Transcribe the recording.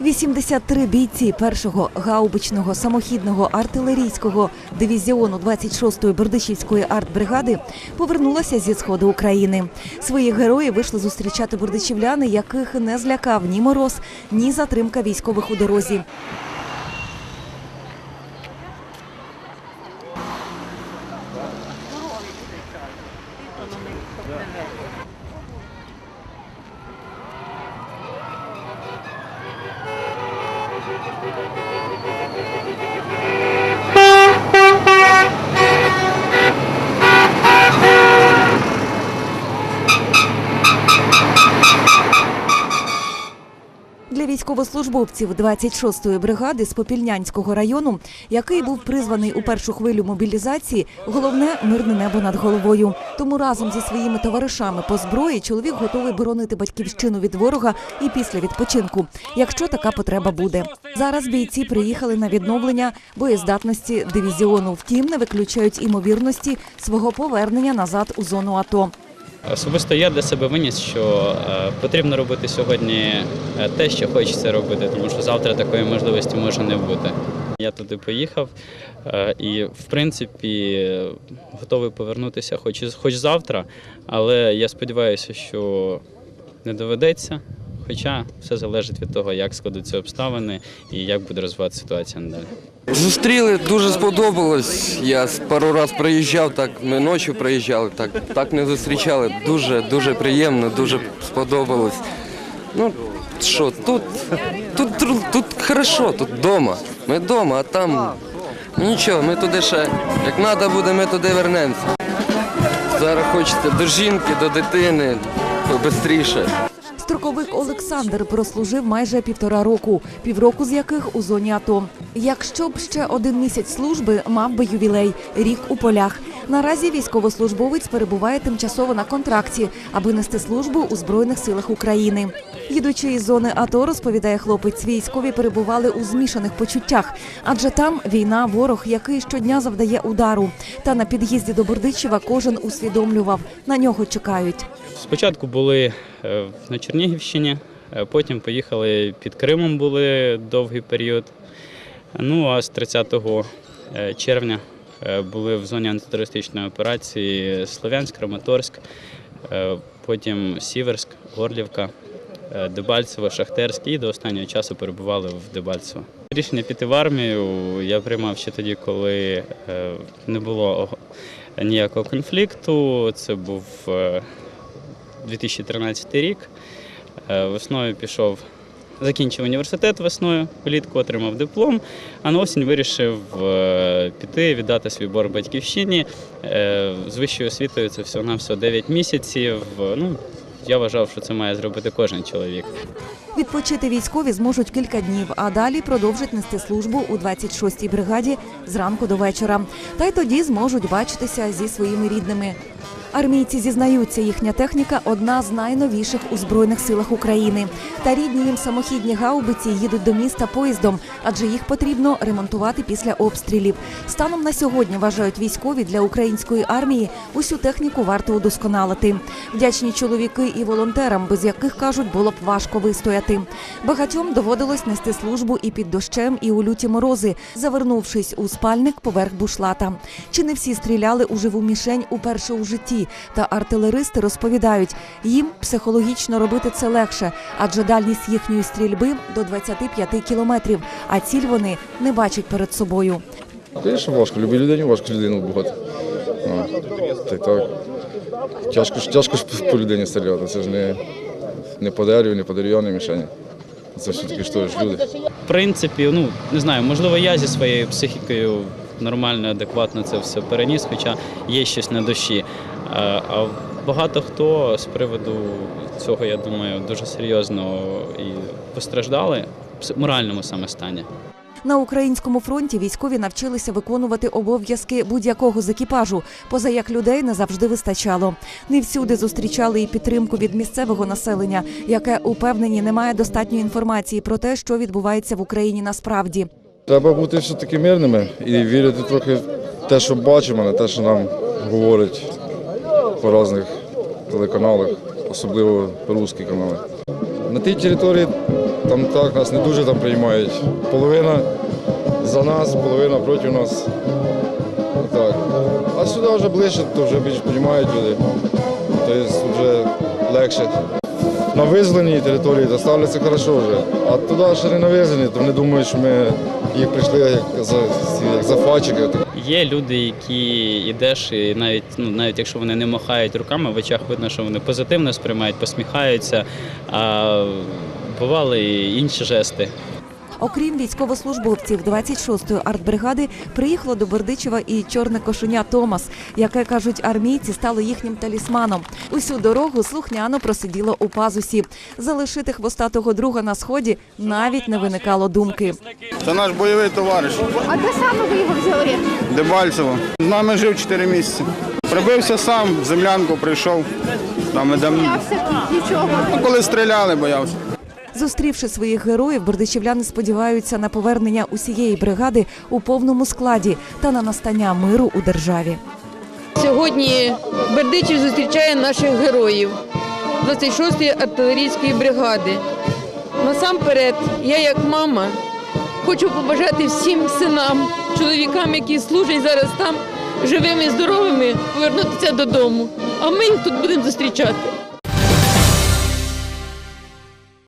83 бійці першого гаубичного самохідного артилерійського дивізіону 26-ї Бердичівської артбригади повернулася зі сходу України. Своїх героїв вийшли зустрічати бердичівляни, яких не злякав ні мороз, ні затримка військових у дорозі. Для військовослужбовців 26-ї бригади з Попільнянського району, який був призваний у першу хвилю мобілізації, головне мирне небо над головою. Тому разом зі своїми товаришами по зброї чоловік готовий боронити батьківщину від ворога і після відпочинку, якщо така потреба буде. Зараз бійці приїхали на відновлення боєздатності дивізіону. Втім, не виключають імовірності свого повернення назад у зону АТО. Особисто я для себе виніс, що е, потрібно робити сьогодні е, те, що хочеться робити, тому що завтра такої можливості може не бути. Я туди поїхав е, і, в принципі, готовий повернутися хоч, хоч завтра, але я сподіваюся, що не доведеться. Хоча все залежить від того, як складуться обставини і як буде розвиватися ситуація надалі. Зустріли, дуже сподобалось. Я пару раз приїжджав, так ми ночі приїжджали, так, так не зустрічали. Дуже, дуже приємно, дуже сподобалось. Ну, що, тут, тут, тут, тут хорошо, тут вдома. Ми вдома, а там нічого, ми туди ще, як треба буде, ми туди вернемося. Зараз хочеться до жінки, до дитини, побистріше. Строковик Олександр прослужив майже півтора року, півроку з яких у зоні АТО. Якщо б ще один місяць служби мав би ювілей рік у полях. Наразі військовослужбовець перебуває тимчасово на контракті, аби нести службу у збройних силах України. Їдучи із зони АТО, розповідає хлопець, військові перебували у змішаних почуттях, адже там війна, ворог, який щодня завдає удару. Та на під'їзді до Бердичева кожен усвідомлював, на нього чекають. Спочатку були е, на Чернігівщині, е, потім поїхали під Кримом, були довгий період. Ну а з 30 е, червня були в зоні антитерористичної операції Слов'янськ, Краматорськ, потім Сіверськ, Горлівка, Дебальцево, Шахтерськ і до останнього часу перебували в Дебальцево. Рішення піти в армію я приймав ще тоді, коли не було ніякого конфлікту. Це був 2013 рік. Е, Весною пішов, закінчив університет весною, влітку отримав диплом, а на осінь вирішив е, піти, віддати свій борг батьківщині. Е, З вищою освітою це всього на всього 9 місяців. Ну, я вважав, що це має зробити кожен чоловік. Відпочити військові зможуть кілька днів, а далі продовжать нести службу у 26-й бригаді зранку до вечора. Та й тоді зможуть бачитися зі своїми рідними. Армійці зізнаються, їхня техніка одна з найновіших у збройних силах України. Та рідні їм самохідні гаубиці їдуть до міста поїздом, адже їх потрібно ремонтувати після обстрілів. Станом на сьогодні вважають військові для української армії усю техніку варто удосконалити. Вдячні чоловіки і волонтерам, без яких кажуть, було б важко вистояти. Багатьом доводилось нести службу і під дощем, і у люті морози, завернувшись у спальник поверх бушлата. Чи не всі стріляли у живу мішень уперше у житті? Та артилеристи розповідають, їм психологічно робити це легше, адже дальність їхньої стрільби до 25 кілометрів, а ціль вони не бачать перед собою. Звісно, важко. Любій людині важко людину вбивати. А, та так. Тяжко ж, тяжко ж по людині стріляти. Це ж не, не по дереву, не по дерев'яній мішені. Це ж теж люди. В принципі, ну не знаю, можливо, я зі своєю психікою нормально, адекватно це все переніс, хоча є щось на душі. А багато хто з приводу цього, я думаю, дуже серйозно і постраждали в моральному саме стані. На українському фронті військові навчилися виконувати обов'язки будь-якого з екіпажу, поза як людей не завжди вистачало. Не всюди зустрічали і підтримку від місцевого населення, яке упевнені не має достатньої інформації про те, що відбувається в Україні насправді. Треба бути все-таки мирними і вірити трохи в те, що бачимо, не те, що нам говорять по різних телеканалах, особливо русські канали. На тій території там так нас не дуже там приймають. Половина за нас, половина проти нас. Так. А сюди вже ближче, то вже більш приймають люди. Тобто вже легше. На визволеній території то ставляться хорошо вже. А туди ще не на визволені, то вони думають, що ми їх прийшли як за, як за фачики. Є люди, які йдеш, і навіть ну навіть якщо вони не махають руками, в очах видно, що вони позитивно сприймають, посміхаються. А бували і інші жести. Окрім військовослужбовців 26-ї артбригади, приїхало до Бердичева і чорне кошеня Томас, яке кажуть армійці, стало їхнім талісманом. Усю дорогу слухняно просиділо у пазусі. Залишити хвостатого друга на сході навіть не виникало думки. Це наш бойовий товариш А де саме ви його взяли? Дебальцево. З нами жив 4 місяці. Прибився сам, в землянку прийшов. Там ідем. Боявся нічого. Ну, коли стріляли, боявся. Зустрівши своїх героїв, бердичівляни сподіваються на повернення усієї бригади у повному складі та на настання миру у державі. Сьогодні Бердичів зустрічає наших героїв 26-ї артилерійської бригади. Насамперед, я як мама хочу побажати всім синам, чоловікам, які служать зараз там, живими, здоровими, повернутися додому. А ми їх тут будемо зустрічати.